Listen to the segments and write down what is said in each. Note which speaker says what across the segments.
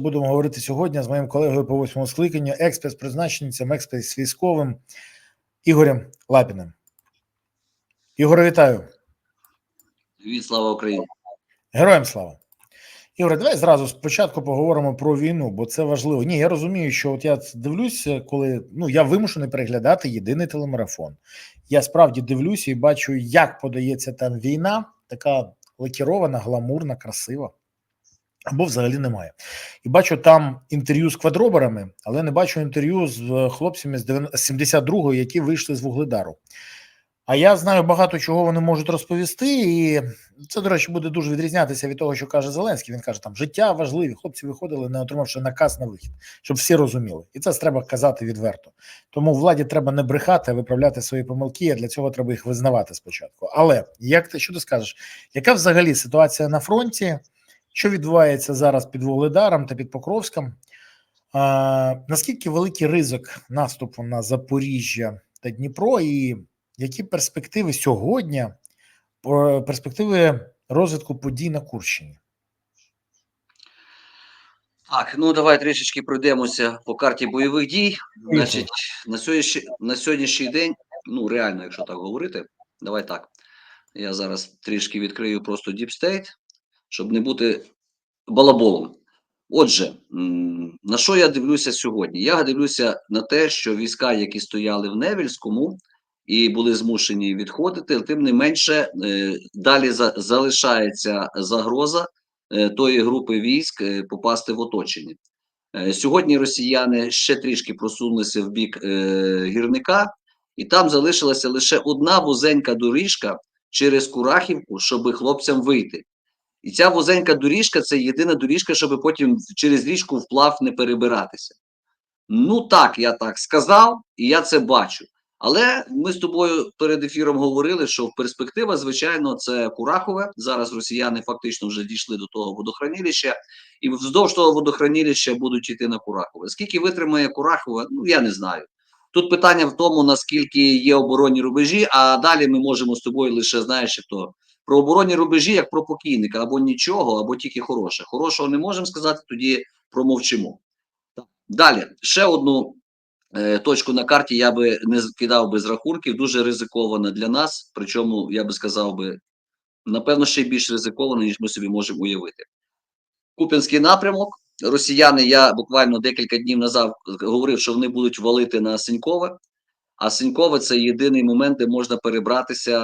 Speaker 1: Будемо говорити сьогодні з моїм колегою по восьмому скликанню, експрес-призначенцем, експрес-військовим Ігорем Лапіним. Ігоре, вітаю.
Speaker 2: Від слава Україні.
Speaker 1: Героям слава. Ігоре, давай зразу спочатку поговоримо про війну, бо це важливо. Ні, я розумію, що от я дивлюся, коли ну я вимушений переглядати єдиний телемарафон. Я справді дивлюся і бачу, як подається там війна, така лакірована, гламурна, красива. Або взагалі немає. І бачу там інтерв'ю з квадроберами, але не бачу інтерв'ю з е, хлопцями з 72-го, які вийшли з Вугледару. А я знаю багато чого вони можуть розповісти, і це, до речі, буде дуже відрізнятися від того, що каже Зеленський. Він каже, там життя важливі. Хлопці виходили, не отримавши наказ на вихід, щоб всі розуміли. І це треба казати відверто. Тому владі треба не брехати, а виправляти свої помилки. А для цього треба їх визнавати спочатку. Але як ти що ти скажеш? Яка взагалі ситуація на фронті? Що відбувається зараз під Вугледаром та під Покровськом? А, наскільки великий ризик наступу на Запоріжжя та Дніпро, і які перспективи сьогодні, перспективи розвитку подій на Курщині?
Speaker 2: Так, ну давай трішечки пройдемося по карті бойових дій. Значить, на сьогоднішній, на сьогоднішній день, ну реально, якщо так говорити, давай так. Я зараз трішки відкрию просто Deep State, щоб не бути балаболом. Отже, на що я дивлюся сьогодні? Я дивлюся на те, що війська, які стояли в Невільському і були змушені відходити, тим не менше е, далі залишається загроза е, тої групи військ е, попасти в оточення. Сьогодні росіяни ще трішки просунулися в бік гірника, і там залишилася лише одна вузенька доріжка через Курахівку, щоб хлопцям вийти. І ця вузенька доріжка це єдина доріжка, щоб потім через річку вплав не перебиратися. Ну так, я так сказав, і я це бачу. Але ми з тобою перед ефіром говорили, що перспектива, звичайно, це Курахове. Зараз росіяни фактично вже дійшли до того водохранилища, і вздовж того водохранилища будуть йти на Курахове. Скільки витримає Курахове, ну я не знаю. Тут питання в тому, наскільки є оборонні рубежі, а далі ми можемо з тобою лише знаєш, то про оборонні рубежі, як про покійника, або нічого, або тільки хороше. Хорошого не можемо сказати, тоді промовчимо. Далі, ще одну е, точку на карті я би не кидав без рахунків, дуже ризикована для нас. Причому я би сказав би, напевно, ще більш ризикована, ніж ми собі можемо уявити. Куп'янський напрямок. Росіяни, я буквально декілька днів назад говорив, що вони будуть валити на Синькове. А Синькове це єдиний момент, де можна перебратися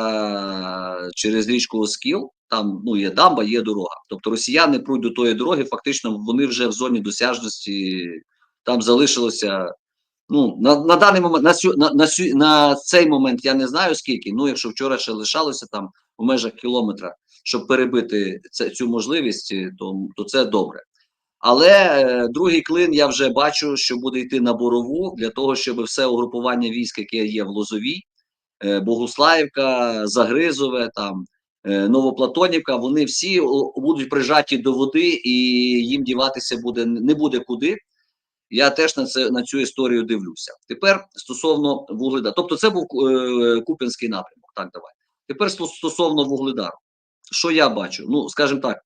Speaker 2: через річку Оскіл. Там ну є дамба, є дорога. Тобто росіяни пруть до тої дороги, фактично вони вже в зоні досяжності. Там залишилося. Ну на, на даний момент на, сю- на, на, на цей момент я не знаю скільки. Ну, якщо вчора ще лишалося там в межах кілометра, щоб перебити це, цю можливість, то, то це добре. Але е, другий клин я вже бачу, що буде йти на борову для того, щоб все угрупування військ, яке є в Лозовій, е, Богуслаївка, Загризове, там е, Новоплатонівка, вони всі будуть прижаті до води, і їм діватися буде не буде куди. Я теж на це на цю історію дивлюся. Тепер стосовно Вугледа, тобто це був е, Куп'янський напрямок. Так, давай. Тепер стосовно Вугледару. Що я бачу? Ну, скажімо так,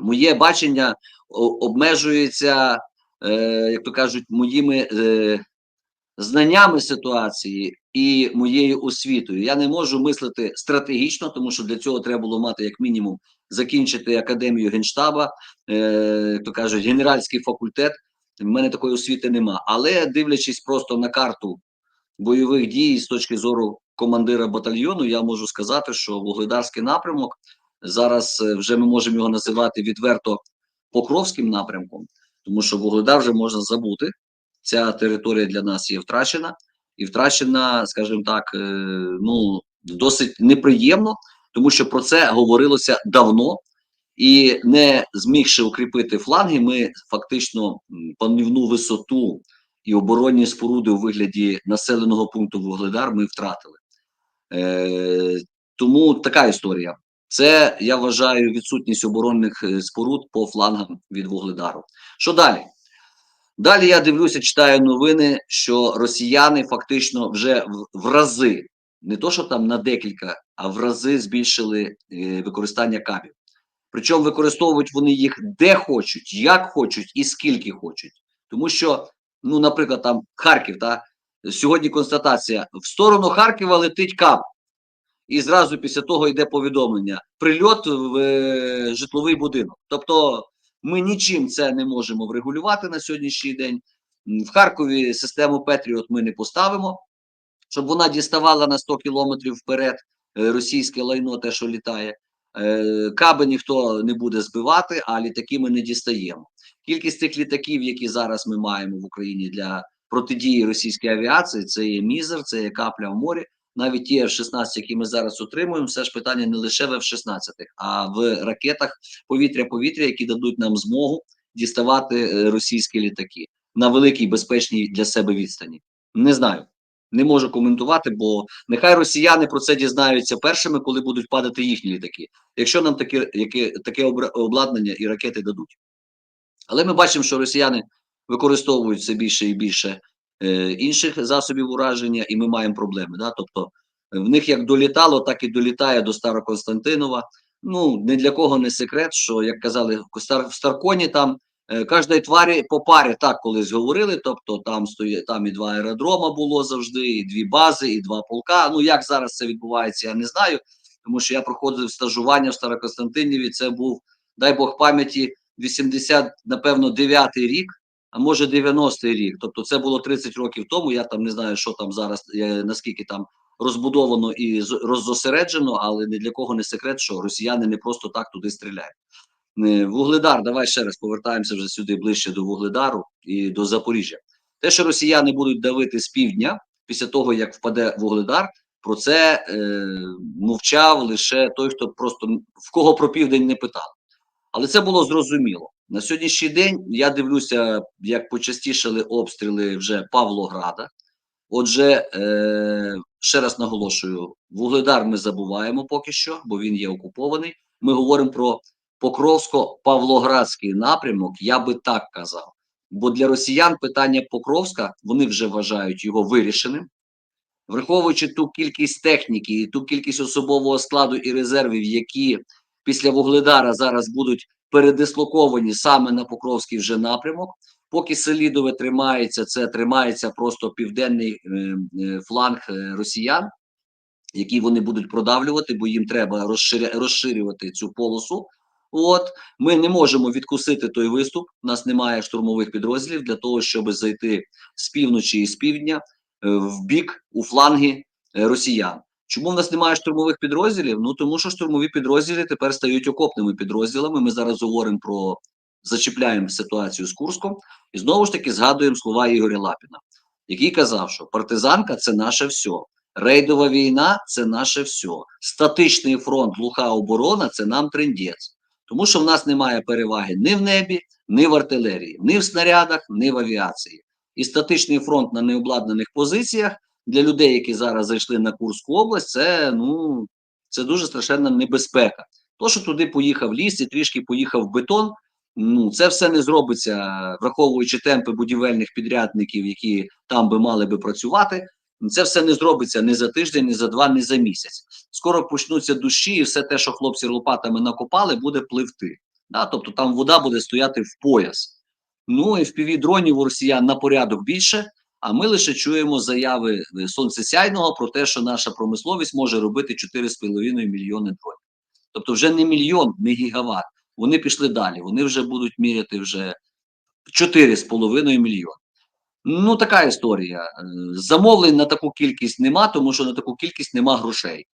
Speaker 2: моє бачення обмежується, е, як то кажуть, моїми е, знаннями ситуації і моєю освітою. Я не можу мислити стратегічно, тому що для цього треба було мати як мінімум закінчити академію генштаба, е, як то кажуть, генеральський факультет. В мене такої освіти нема. Але дивлячись просто на карту бойових дій з точки зору командира батальйону, я можу сказати, що Вугледарський напрямок зараз е, вже ми можемо його називати відверто Покровським напрямком, тому що Вугледар вже можна забути. Ця територія для нас є втрачена, і втрачена, скажімо так, е, ну досить неприємно, тому що про це говорилося давно. І не змігши укріпити фланги, ми фактично панівну висоту і оборонні споруди у вигляді населеного пункту Вугледар ми втратили. Е, тому така історія. Це я вважаю відсутність оборонних е, споруд по флангам від Вугледару. Що далі? Далі я дивлюся, читаю новини, що росіяни фактично вже в, рази, не то що там на декілька, а в рази збільшили е, використання кабів. Причому використовують вони їх де хочуть, як хочуть і скільки хочуть. Тому що, ну, наприклад, там Харків, та сьогодні констатація: в сторону Харкова летить кап. І зразу після того йде повідомлення: прильот в е, житловий будинок. Тобто ми нічим це не можемо врегулювати на сьогоднішній день. В Харкові систему Петріот ми не поставимо, щоб вона діставала на 100 кілометрів вперед е, російське лайно, те, що літає. Е, Каби ніхто не буде збивати, а літаки ми не дістаємо. Кількість тих літаків, які зараз ми маємо в Україні для протидії російській авіації, це є мізер, це є капля в морі. Навіть ті F-16, які ми зараз отримуємо, все ж питання не лише в F-16, а в ракетах повітря-повітря, які дадуть нам змогу діставати е, російські літаки на великій безпечній для себе відстані. Не знаю, не можу коментувати, бо нехай росіяни про це дізнаються першими, коли будуть падати їхні літаки, якщо нам таке, яке, таке обладнання і ракети дадуть. Але ми бачимо, що росіяни використовують все більше і більше інших засобів ураження, і ми маємо проблеми. Да? Тобто е, в них як долітало, так і долітає до Староконстантинова. Ну не для кого не секрет, що як казали в Старконі, там е, кожної тварі по парі так колись говорили. Тобто там стоїть там і два аеродрома було завжди, і дві бази, і два полка. Ну як зараз це відбувається, я не знаю, тому що я проходив стажування в Староконстантиніві. Це був дай Бог пам'яті 80, напевно, 9 рік, а може 90-й рік. Тобто це було 30 років тому. Я там не знаю, що там зараз, наскільки там розбудовано і роззосереджено, але ні для кого не секрет, що росіяни не просто так туди стріляють. Е, Вугледар, давай ще раз повертаємося вже сюди ближче до Вугледару і до Запоріжжя. Те, що росіяни будуть давити з півдня після того, як впаде Вугледар, про це е, мовчав лише той, хто просто в кого про південь не питав. Але це було зрозуміло. На сьогоднішній день я дивлюся, як почастішали обстріли вже Павлограда. Отже, е, ще раз наголошую: Вугледар ми забуваємо поки що, бо він є окупований. Ми говоримо про Покровсько-Павлоградський напрямок, я би так казав. Бо для росіян питання Покровська вони вже вважають його вирішеним. Враховуючи ту кількість техніки і ту кількість особового складу і резервів, які після Вугледара зараз будуть передислоковані саме на Покровський вже напрямок. Поки Селідове тримається, це тримається просто південний е, е, фланг е, росіян, який вони будуть продавлювати, бо їм треба розширювати цю полосу. От ми не можемо відкусити той виступ. У нас немає штурмових підрозділів для того, щоб зайти з півночі і з півдня в бік у фланги росіян. Чому в нас немає штурмових підрозділів? Ну тому що штурмові підрозділи тепер стають окопними підрозділами. Ми зараз говоримо про зачіпляємо ситуацію з Курском і знову ж таки згадуємо слова Ігоря Лапіна, який казав, що партизанка це наше все. Рейдова війна це наше все. Статичний фронт, глуха оборона це нам трендець. Тому що в нас немає переваги ні в небі, ні в артилерії, ні в снарядах, ні в авіації. І статичний фронт на необладнаних позиціях для людей, які зараз зайшли на Курську область, це ну це дуже страшенна небезпека. То, що туди поїхав ліс і трішки поїхав бетон, ну це все не зробиться, враховуючи темпи будівельних підрядників, які там би мали би працювати. Це все не зробиться ні за тиждень, ні за два, ні за місяць. Скоро почнуться душі, і все те, що хлопці лопатами накопали, буде пливти. Да? Тобто там вода буде стояти в пояс. Ну і в піві дронів у росіян на порядок більше. А ми лише чуємо заяви е, сонцесяйного про те, що наша промисловість може робити 4,5 мільйони дронів. Тобто, вже не мільйон, не гігават. Вони пішли далі. Вони вже будуть міряти вже 4,5 мільйони. Ну, така історія. Е, Замовлень на таку кількість нема, тому що на таку кількість нема грошей.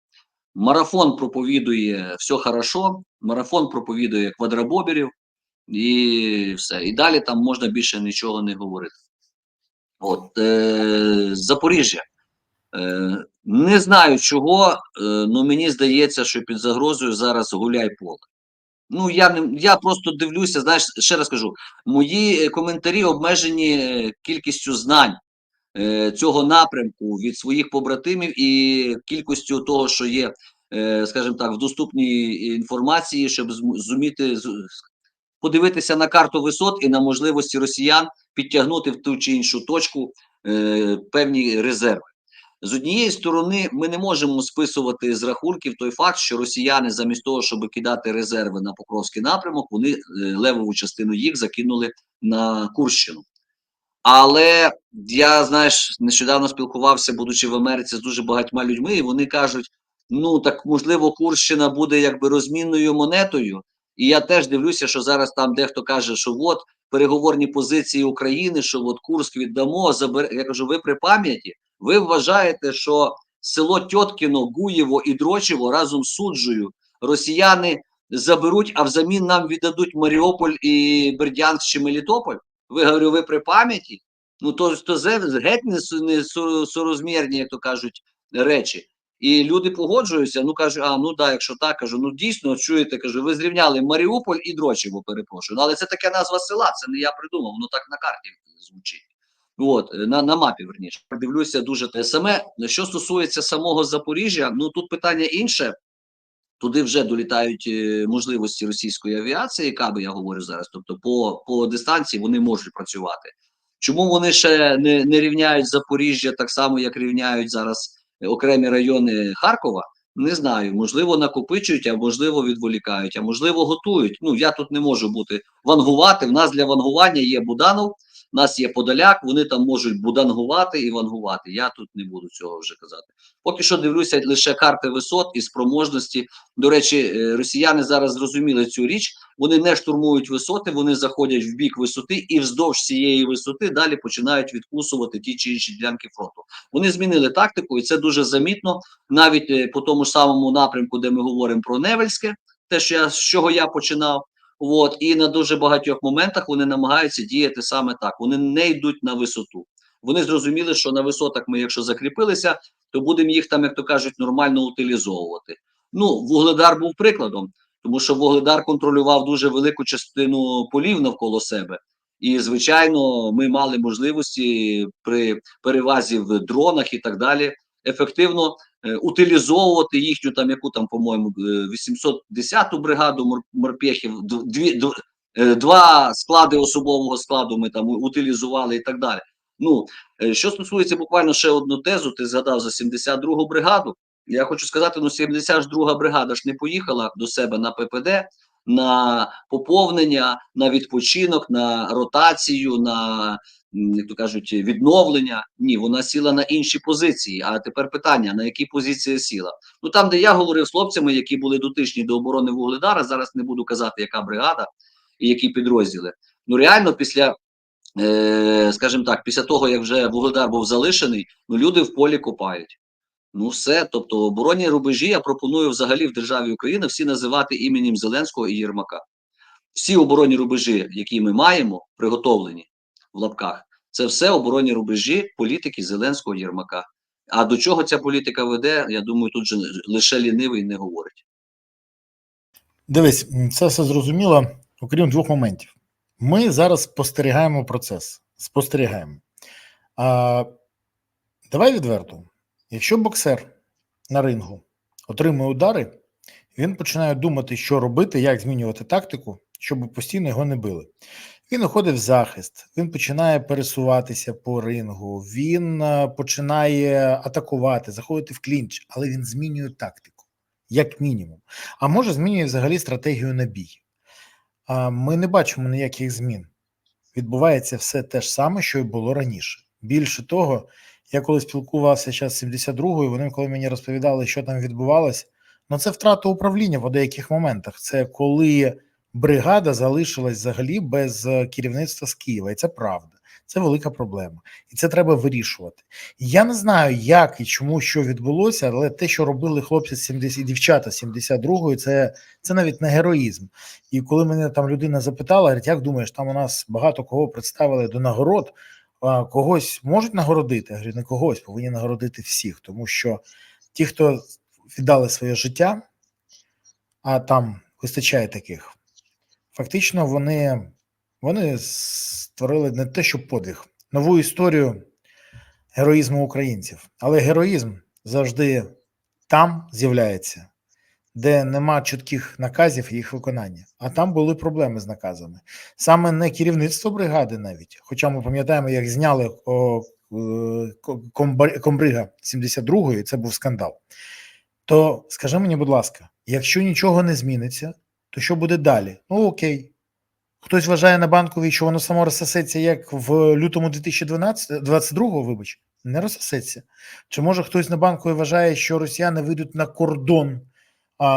Speaker 2: Марафон проповідує все хорошо, марафон проповідує квадробоберів і все. І далі там можна більше нічого не говорити. От е, Запоріжжя. Е, не знаю чого, але мені здається, що під загрозою зараз гуляй поле. Ну, я не я просто дивлюся, знаєш, ще раз кажу, мої е, коментарі обмежені е, кількістю знань е, цього напрямку від своїх побратимів і кількістю того, що є, е, скажімо так, в доступній інформації, щоб зуміти подивитися на карту висот і на можливості росіян підтягнути в ту чи іншу точку е, певні резерви. З однієї сторони, ми не можемо списувати з рахунків той факт, що росіяни, замість того, щоб кидати резерви на Покровський напрямок, вони е, левову частину їх закинули на Курщину. Але я, знаєш, нещодавно спілкувався, будучи в Америці, з дуже багатьма людьми, і вони кажуть: ну так можливо, Курщина буде якби розмінною монетою. І я теж дивлюся, що зараз там дехто каже, що от переговорні позиції України, що от Курськ віддамо, забер... я кажу, ви при пам'яті, ви вважаєте, що село Тьоткіно, Гуєво і Дрочево разом з суджею росіяни заберуть, а взамін нам віддадуть Маріуполь і Бердянськ чи Мелітополь? Ви говорю, ви при пам'яті? Ну то, то геть не, не сорозмірні, як то кажуть, речі. І люди погоджуються. Ну кажуть, а ну да, якщо так кажу, ну дійсно чуєте, кажу, ви зрівняли Маріуполь і Дрочево, перепрошую. Ну, але це таке назва села, це не я придумав, воно так на карті звучить. От, на, на мапі, верніше. Дивлюся дуже те саме. Що стосується самого Запоріжжя, ну тут питання інше. Туди вже долітають е, можливості російської авіації, яка би я говорю зараз. Тобто, по, по дистанції вони можуть працювати. Чому вони ще не, не рівняють Запоріжжя так само, як рівняють зараз окремі райони Харкова? Не знаю. Можливо, накопичують, а можливо, відволікають, а можливо, готують. Ну я тут не можу бути вангувати. В нас для вангування є Буданов, в нас є Подоляк. Вони там можуть будангувати і вангувати. Я тут не буду цього вже казати. Поки що дивлюся лише карти висот і спроможності. До речі, е, росіяни зараз зрозуміли цю річ. Вони не штурмують висоти, вони заходять в бік висоти і вздовж цієї висоти далі починають відкусувати ті чи інші ділянки фронту. Вони змінили тактику, і це дуже замітно. Навіть е, по тому ж самому напрямку, де ми говоримо про Невельське, те, що я з чого я починав. От і на дуже багатьох моментах вони намагаються діяти саме так. Вони не йдуть на висоту. Вони зрозуміли, що на висотах ми, якщо закріпилися, то будемо їх там, як то кажуть, нормально утилізовувати. Ну, Вугледар був прикладом, тому що Вугледар контролював дуже велику частину полів навколо себе. І, звичайно, ми мали можливості при перевазі в дронах і так далі ефективно утилізовувати їхню там, яку там, по-моєму, е, 810-ту бригаду морпехів, дві, е, два склади особового складу ми там утилізували і так далі. Ну, Е, Що стосується буквально ще одну тезу, ти згадав за 72-гу бригаду. Я хочу сказати, ну 72-га бригада ж не поїхала до себе на ППД, на поповнення, на відпочинок, на ротацію, на як то кажуть, відновлення. Ні, вона сіла на інші позиції. А тепер питання: на які позиції сіла? Ну там, де я говорив з хлопцями, які були дотичні до оборони Вугледара, зараз не буду казати, яка бригада і які підрозділи. Ну реально, після е, скажімо так, після того, як вже Вугледар був залишений, ну люди в полі копають. Ну, все. Тобто, оборонні рубежі я пропоную взагалі в державі Україна всі називати іменем Зеленського і Єрмака. Всі оборонні рубежі, які ми маємо, приготовлені в лапках, це все оборонні рубежі політики Зеленського Єрмака. А до чого ця політика веде, я думаю, тут же лише лінивий не говорить.
Speaker 1: Дивись, це все зрозуміло, окрім двох моментів. Ми зараз спостерігаємо процес. Спостерігаємо. А, давай відверто. Якщо боксер на рингу отримує удари, він починає думати, що робити, як змінювати тактику, щоб постійно його не били. Він уходить в захист, він починає пересуватися по рингу, він е, починає атакувати, заходити в клінч, але він змінює тактику, як мінімум. А може змінює взагалі стратегію на бій. Ми не бачимо ніяких змін. Відбувається все те ж саме, що і було раніше. Більше того, я коли спілкувався з 72-ю, вони коли мені розповідали, що там відбувалось, ну це втрата управління в деяких моментах. Це коли бригада залишилась взагалі без е, керівництва з Києва, і це правда. Це велика проблема, і це треба вирішувати. Я не знаю, як і чому що відбулося, але те, що робили хлопці з 70, дівчата з 72-ї, це, це навіть не героїзм. І коли мене там людина запитала, говорить, як думаєш, там у нас багато кого представили до нагород, а когось можуть нагородити? Я говорю, не когось, повинні нагородити всіх, тому що ті, хто віддали своє життя, а там вистачає таких, фактично вони, вони створили не те, що подвиг, нову історію героїзму українців. Але героїзм завжди там з'являється, де нема чітких наказів їх виконання. А там були проблеми з наказами. Саме не керівництво бригади, навіть, хоча ми пам'ятаємо, як зняли о, Ко- Комбрига 72-ї, це був скандал. То скажи мені, будь ласка, якщо нічого не зміниться, то що буде далі? Ну окей. Хтось вважає на банковій, що воно само розсосеться, як в лютому 2012, 22-го, вибач, не розсосеться. Чи може хтось на банковій вважає, що росіяни вийдуть на кордон, а,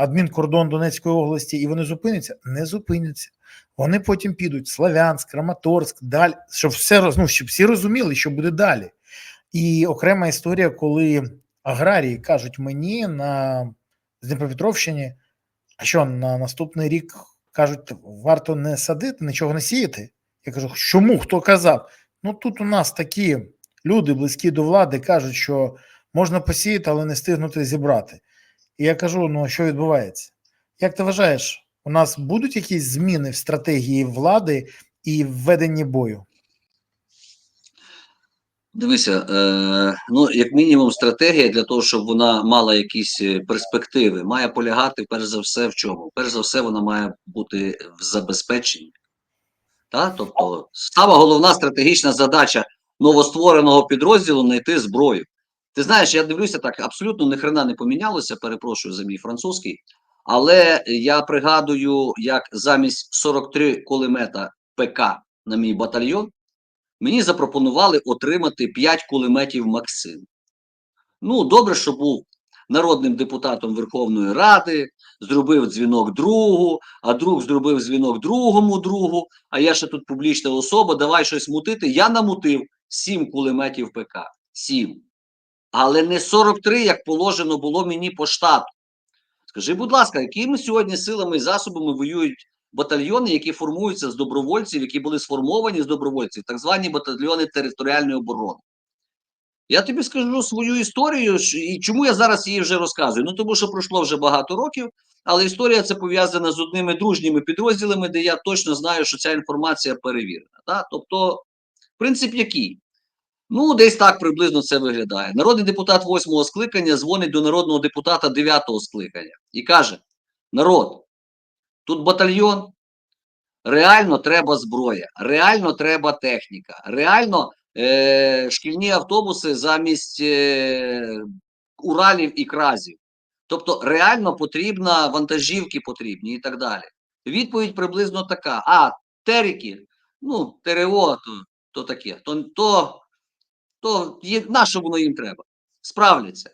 Speaker 1: адмінкордон Донецької області, і вони зупиняться? Не зупиняться. Вони потім підуть Славянськ, Краматорськ, далі, щоб все ну, щоб всі розуміли, що буде далі. І окрема історія, коли аграрії кажуть мені на Дніпропетровщині, а що на наступний рік кажуть, варто не садити, нічого не сіяти. Я кажу, чому хто казав? Ну тут у нас такі люди, близькі до влади, кажуть, що можна посіяти, але не встигнути зібрати. І я кажу: ну що відбувається? Як ти вважаєш, у нас будуть якісь зміни в стратегії влади і в веденні бою?
Speaker 2: Дивися, е, ну як мінімум, стратегія для того, щоб вона мала якісь е, перспективи, має полягати перш за все в чому? Перш за все, вона має бути в забезпеченні. Та? Тобто, сама головна стратегічна задача новоствореного підрозділу знайти зброю. Ти знаєш, я дивлюся так, абсолютно ні хрена не помінялося, перепрошую за мій французький. Але я пригадую, як замість 43 кулемета ПК на мій батальйон, мені запропонували отримати 5 кулеметів Максим. Ну, добре, що був народним депутатом Верховної Ради, зробив дзвінок другу, а друг зробив дзвінок другому другу, а я ще тут публічна особа, давай щось мутити. Я намутив 7 кулеметів ПК. 7. Але не 43, як положено було мені по штату. Скажи, будь ласка, якими сьогодні силами і засобами воюють батальйони, які формуються з добровольців, які були сформовані з добровольців, так звані батальйони територіальної оборони? Я тобі скажу свою історію, і чому я зараз її вже розказую. Ну тому що пройшло вже багато років, але історія це пов'язана з одними дружніми підрозділами, де я точно знаю, що ця інформація перевірена. Так? Тобто, принцип який? Ну, десь так приблизно це виглядає. Народний депутат восьмого скликання дзвонить до народного депутата дев'ятого скликання і каже: народ, тут батальйон, реально треба зброя, реально треба техніка, реально е, шкільні автобуси замість е, Уралів і кразів. Тобто реально потрібна вантажівки потрібні і так далі. Відповідь приблизно така: а, теріки, ну, ТРО, то, то таке, то, то, то на що воно їм треба? Справляться.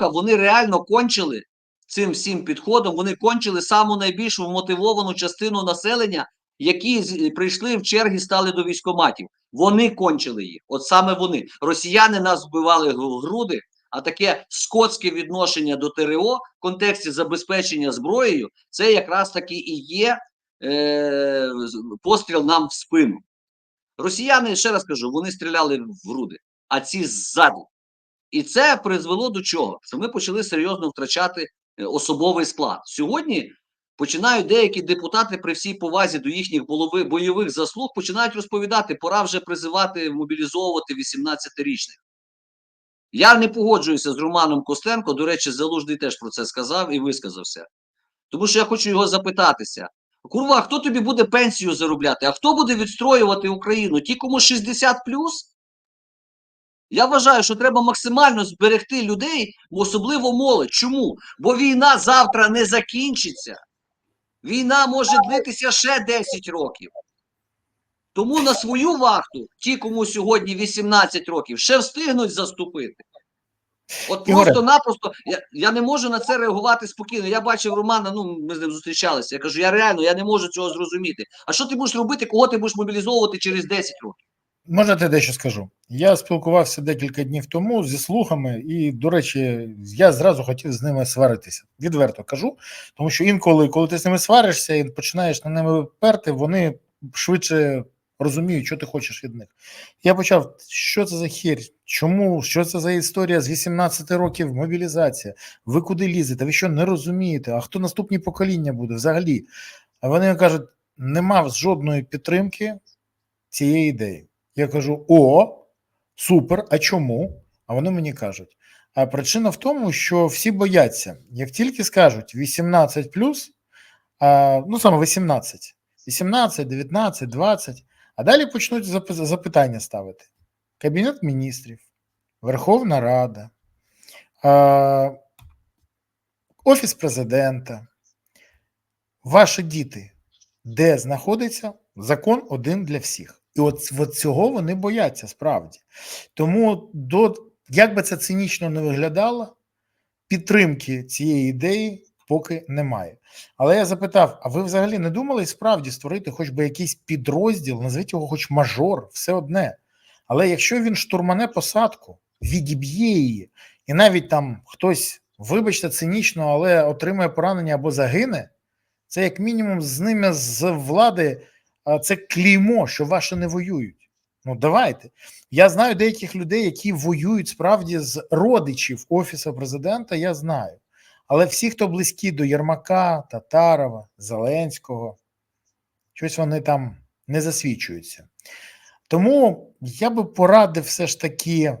Speaker 2: Вони реально кончили цим всім підходом, вони кончили саму найбільшу мотивовану частину населення, які прийшли в черги, стали до військоматів. Вони кончили їх. От саме вони. Росіяни нас вбивали в груди, а таке скотське відношення до ТРО в контексті забезпечення зброєю, це якраз таки і є е, постріл нам в спину. Росіяни, ще раз кажу, вони стріляли в груди, а ці ззаду. І це призвело до чого? Що ми почали серйозно втрачати особовий склад. Сьогодні починають деякі депутати при всій повазі до їхніх бойових заслуг починають розповідати, пора вже призивати, мобілізовувати 18-річних. Я не погоджуюся з Романом Костенко. До речі, Залужний теж про це сказав і висказався. Тому що я хочу його запитатися. Курва, хто тобі буде пенсію заробляти? А хто буде відстроювати Україну? Ті, кому 60 Я вважаю, що треба максимально зберегти людей, особливо молодь. Чому? Бо війна завтра не закінчиться. Війна може длитися ще 10 років. Тому на свою вахту, ті, кому сьогодні 18 років, ще встигнуть заступити. От просто-напросто я, я не можу на це реагувати спокійно. Я бачив Романа, ну ми з ним зустрічалися. Я кажу, я реально я не можу цього зрозуміти. А що ти будеш робити, кого ти будеш мобілізовувати через 10 років?
Speaker 1: Можете дещо скажу. Я спілкувався декілька днів тому зі слухами, і, до речі, я зразу хотів з ними сваритися. Відверто кажу, тому що інколи, коли ти з ними сваришся і починаєш на ними перти, вони швидше розуміють, що ти хочеш від них. Я почав, що це за хір? Чому? Що це за історія з 18 років мобілізація? Ви куди лізете? Ви що не розумієте? А хто наступні покоління буде взагалі? А вони кажуть, нема жодної підтримки цієї ідеї. Я кажу: о, супер, а чому? А вони мені кажуть: а причина в тому, що всі бояться, як тільки скажуть 18 а, ну саме 18, 18, 19, 20, а далі почнуть запитання ставити. Кабінет міністрів, Верховна Рада, Офіс президента, ваші діти, де знаходиться закон один для всіх. І от, от цього вони бояться справді. Тому, до, як би це цинічно не виглядало, підтримки цієї ідеї поки немає. Але я запитав: а ви взагалі не думали справді створити хоч би якийсь підрозділ, назвіть його хоч мажор, все одне. Але якщо він штурмане посадку, відіб'є її, і навіть там хтось, вибачте, цинічно, але отримає поранення або загине, це як мінімум з ними з влади це клеймо, що ваші не воюють. Ну давайте. Я знаю деяких людей, які воюють справді з родичів офісу президента. Я знаю. Але всі, хто близькі до Єрмака, Татарова, Зеленського, щось вони там не засвідчуються. Тому я би порадив все ж таки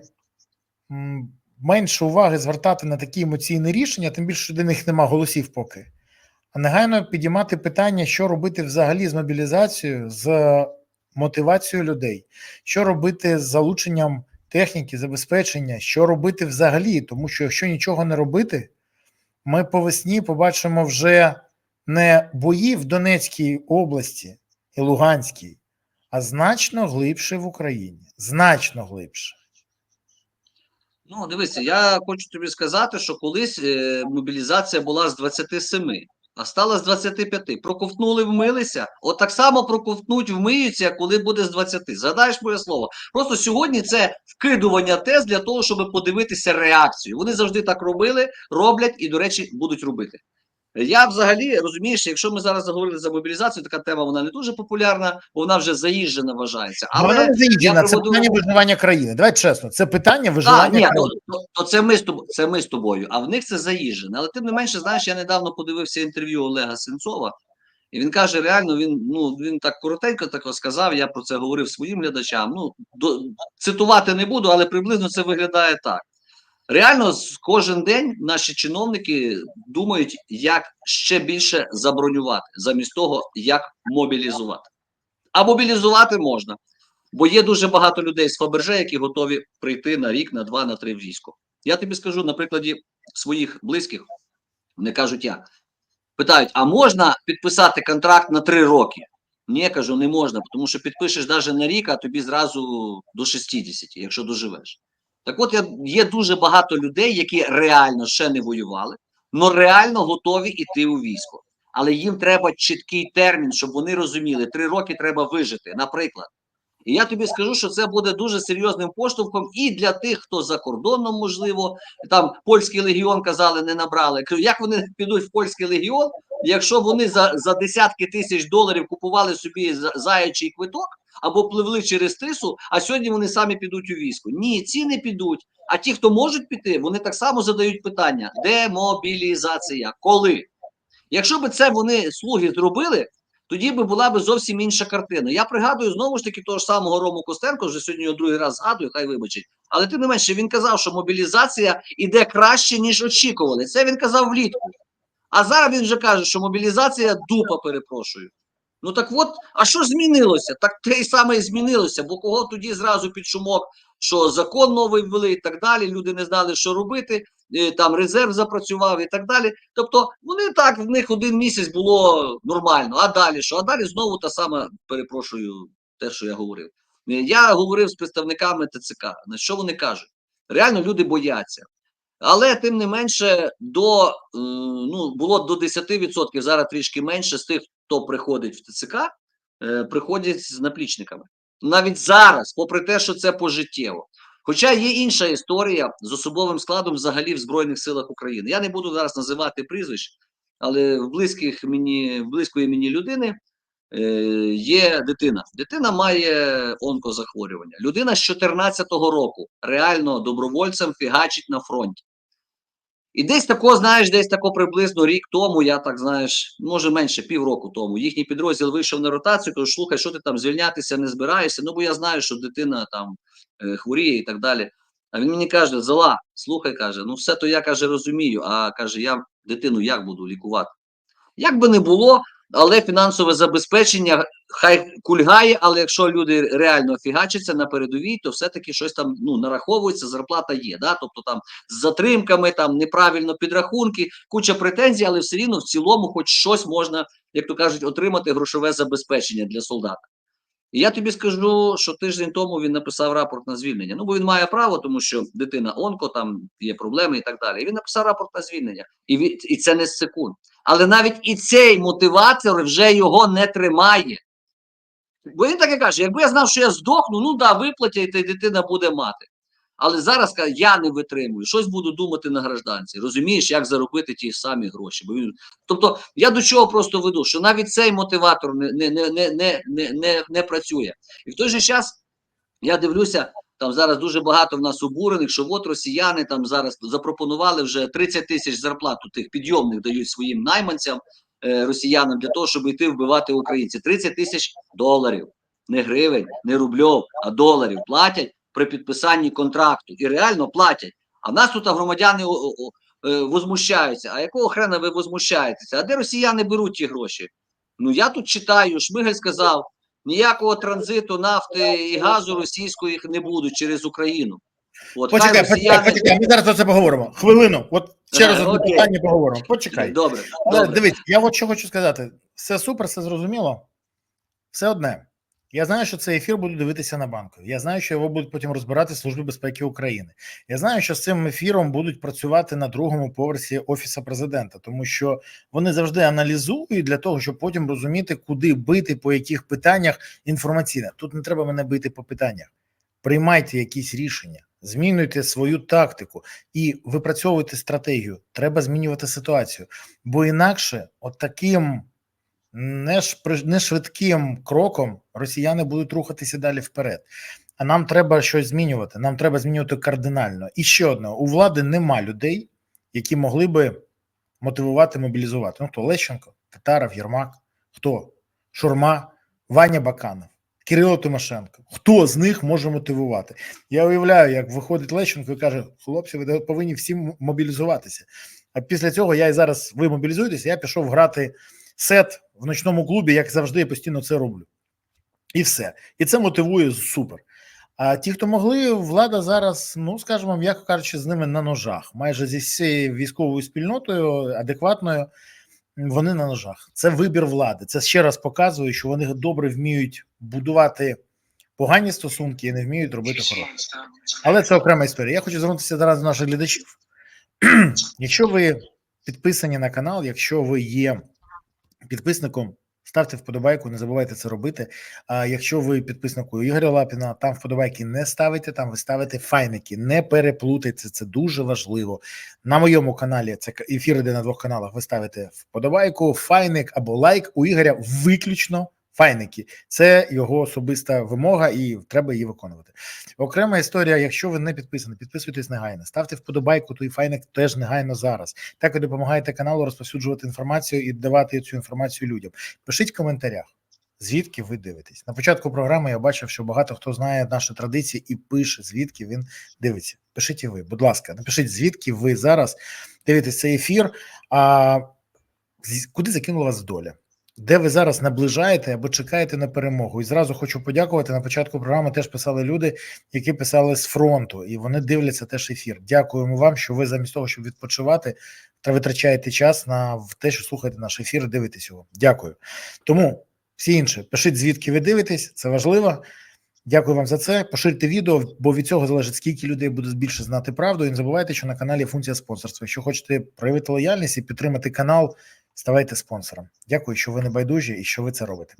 Speaker 1: менше уваги звертати на такі емоційні рішення, тим більше що до них нема голосів поки. Негайно підіймати питання, що робити взагалі з мобілізацією, з мотивацією людей, що робити з залученням техніки, забезпечення, що робити взагалі, тому що якщо нічого не робити, ми по весні побачимо вже не бої в Донецькій області і Луганській, а значно глибше в Україні. Значно глибше.
Speaker 2: Ну, дивися, я хочу тобі сказати, що колись е, мобілізація була з 27, а стала з 25. Проковтнули, вмилися. От так само проковтнуть, вмиються, коли буде з 20. Згадаєш моє слово. Просто сьогодні це вкидування тез для того, щоб подивитися реакцію. Вони завжди так робили, роблять і, до речі, будуть робити. Я взагалі розумієш, якщо ми зараз заговорили за мобілізацію, така тема вона не дуже популярна, бо вона вже заїжджена вважається.
Speaker 1: Але
Speaker 2: Але
Speaker 1: не заїжджена, це
Speaker 2: приведу-
Speaker 1: питання виживання країни. Давай чесно, це питання
Speaker 2: а,
Speaker 1: виживання
Speaker 2: ні,
Speaker 1: країни.
Speaker 2: то, то, то це ми з тобою, це ми з тобою, а в них це заїжджене. Але тим не менше, знаєш, я недавно подивився інтерв'ю Олега Сенцова, і він каже: реально, він ну він так коротенько так сказав. Я про це говорив своїм глядачам. Ну до, цитувати не буду, але приблизно це виглядає так. Реально, кожен день наші чиновники думають, як ще більше забронювати, замість того, як мобілізувати. А мобілізувати можна, бо є дуже багато людей з Фаберже, які готові прийти на рік, на два, на три в військо. Я тобі скажу на прикладі своїх близьких, вони кажуть як. Питають: а можна підписати контракт на три роки? Ні, я кажу, не можна, тому що підпишеш навіть на рік, а тобі зразу до 60, якщо доживеш. Так от є дуже багато людей, які реально ще не воювали, але реально готові йти у військо. Але їм треба чіткий термін, щоб вони розуміли, три роки треба вижити, наприклад. І я тобі скажу, що це буде дуже серйозним поштовхом і для тих, хто за кордоном, можливо, там польський легіон казали, не набрали. Як вони підуть в польський легіон, якщо вони за, за десятки тисяч доларів купували собі за- заячий квиток або пливли через тису, а сьогодні вони самі підуть у військо? Ні, ці не підуть. А ті, хто можуть піти, вони так само задають питання: демобілізація? Коли? Якщо б це вони слуги зробили, тоді би була б зовсім інша картина. Я пригадую знову ж таки того ж самого Рому Костенко, вже сьогодні його другий раз згадую, хай вибачить. Але тим не менше він казав, що мобілізація іде краще, ніж очікували. Це він казав влітку. А зараз він вже каже, що мобілізація дупа, перепрошую. Ну так от, а що змінилося? Так те й саме і змінилося, бо кого тоді зразу під шумок, що закон новий ввели і так далі, люди не знали, що робити, е, там резерв запрацював і так далі. Тобто вони так, в них один місяць було нормально, а далі що? А далі знову та сама, перепрошую, те, що я говорив. Е, Я говорив з представниками ТЦК. На що вони кажуть? Реально люди бояться. Але тим не менше, до, е, ну, було до 10%, зараз трішки менше з тих, хто приходить в ТЦК, е, приходять з наплічниками. Навіть зараз, попри те, що це пожиттєво. Хоча є інша історія з особовим складом взагалі в Збройних силах України. Я не буду зараз називати прізвищ, але в близьких мені, в близької мені людини є дитина. Дитина має онкозахворювання. Людина з 14-го року реально добровольцем фігачить на фронті. І десь тако, знаєш, десь тако приблизно рік тому, я так знаєш, може менше півроку тому, їхній підрозділ вийшов на ротацію, кажу, слухай, що ти там звільнятися не збираєшся? Ну, бо я знаю, що дитина там е, хворіє і так далі. А він мені каже: Зала, слухай, каже, ну все то я каже, розумію. А каже, я дитину як буду лікувати? Як би не було, але фінансове забезпечення хай кульгає, але якщо люди реально фігачаться на передовій, то все-таки щось там ну, нараховується, зарплата є. Да? Тобто там з затримками, там неправильно підрахунки, куча претензій, але все рівно в цілому, хоч щось можна, як то кажуть, отримати грошове забезпечення для солдата. І я тобі скажу, що тиждень тому він написав рапорт на звільнення. Ну, бо він має право, тому що дитина онко, там є проблеми і так далі. І він написав рапорт на звільнення. І, і це не з секунд. Але навіть і цей мотиватор вже його не тримає. Бо він так і каже: якби я знав, що я здохну, ну да, виплатять, і дитина буде мати. Але зараз каже, я не витримую, щось буду думати на гражданці. Розумієш, як заробити ті самі гроші. Бо він... Тобто, я до чого просто веду, що навіть цей мотиватор не, не, не, не, не, не, не працює. І в той же час я дивлюся, там зараз дуже багато в нас обурених, що от росіяни там зараз запропонували вже 30 тисяч зарплату тих підйомних дають своїм найманцям е, росіянам для того, щоб йти вбивати українців. 30 тисяч доларів, не гривень, не рубльов, а доларів платять при підписанні контракту і реально платять. А в нас тут громадяни е, возмущаються. А якого хрена ви возмущаєтеся? А де росіяни беруть ті гроші? Ну я тут читаю, Шмигаль сказав. Ніякого транзиту нафти і газу російської не буде через Україну. От,
Speaker 1: Почекай, почекай,
Speaker 2: росіяни-
Speaker 1: почекай, ми зараз про це поговоримо. Хвилину, от через
Speaker 2: раз
Speaker 1: одне питання поговоримо. Почекай.
Speaker 2: Добре,
Speaker 1: Але
Speaker 2: добре.
Speaker 1: Дивіться, я от що хочу сказати: все супер, все зрозуміло. Все одне. Я знаю, що цей ефір буду дивитися на банку. Я знаю, що його будуть потім розбирати Служби безпеки України. Я знаю, що з цим ефіром будуть працювати на другому поверсі офісу президента, тому що вони завжди аналізують для того, щоб потім розуміти, куди бити, по яких питаннях інформаційно. Тут не треба мене бити по питаннях. Приймайте якісь рішення, змінюйте свою тактику і випрацьовуйте стратегію. Треба змінювати ситуацію, бо інакше, от таким не, не швидким кроком росіяни будуть рухатися далі вперед. А нам треба щось змінювати. Нам треба змінювати кардинально. І ще одне: у влади нема людей, які могли би мотивувати, мобілізувати. Ну хто Лещенко, Татаров, Єрмак, хто Шурма, Ваня Баканов, Кирило Тимошенко. Хто з них може мотивувати? Я уявляю, як виходить Лещенко і каже: хлопці, ви повинні всі мобілізуватися. А після цього я і зараз ви мобілізуєтеся, я пішов грати сет в ночному клубі, як завжди, я постійно це роблю. І все. І це мотивує супер. А ті, хто могли, влада зараз, ну скажімо, м'яко кажучи, з ними на ножах. Майже зі всією військовою спільнотою адекватною, вони на ножах. Це вибір влади. Це ще раз показує, що вони добре вміють будувати погані стосунки і не вміють робити хороші. Але це окрема історія. Я хочу звернутися зараз до наших глядачів. Якщо ви підписані на канал, якщо ви є підписником, ставте вподобайку, не забувайте це робити. А якщо ви підписнику Ігоря Лапіна, там вподобайки не ставите, там ви ставите файники, не переплутайте, це дуже важливо. На моєму каналі це ефір іде на двох каналах. Ви ставите вподобайку, файник або лайк. У Ігоря виключно файники. Це його особиста вимога, і треба її виконувати. Окрема історія. Якщо ви не підписані, підписуйтесь негайно, ставте вподобайку, то і файник теж негайно зараз. Так ви допомагаєте каналу розповсюджувати інформацію і давати цю інформацію людям. Пишіть в коментарях. Звідки ви дивитесь на початку програми? Я бачив, що багато хто знає наші традиції і пише, звідки він дивиться. Пишіть і ви, будь ласка, напишіть, звідки ви зараз дивитесь цей ефір. А куди закинула вас доля? Де ви зараз наближаєте або чекаєте на перемогу? І зразу хочу подякувати. На початку програми теж писали люди, які писали з фронту, і вони дивляться теж ефір. Дякуємо вам, що ви замість того, щоб відпочивати, та витрачаєте час на те, що слухаєте наш ефір, дивитесь його. Дякую. Тому всі інші, пишіть, звідки ви дивитесь, це важливо. Дякую вам за це. Поширте відео, бо від цього залежить, скільки людей буде більше знати правду. І не забувайте, що на каналі функція спонсорства. Якщо хочете проявити лояльність і підтримати канал, ставайте спонсором. Дякую, що ви не байдужі і що ви це робите.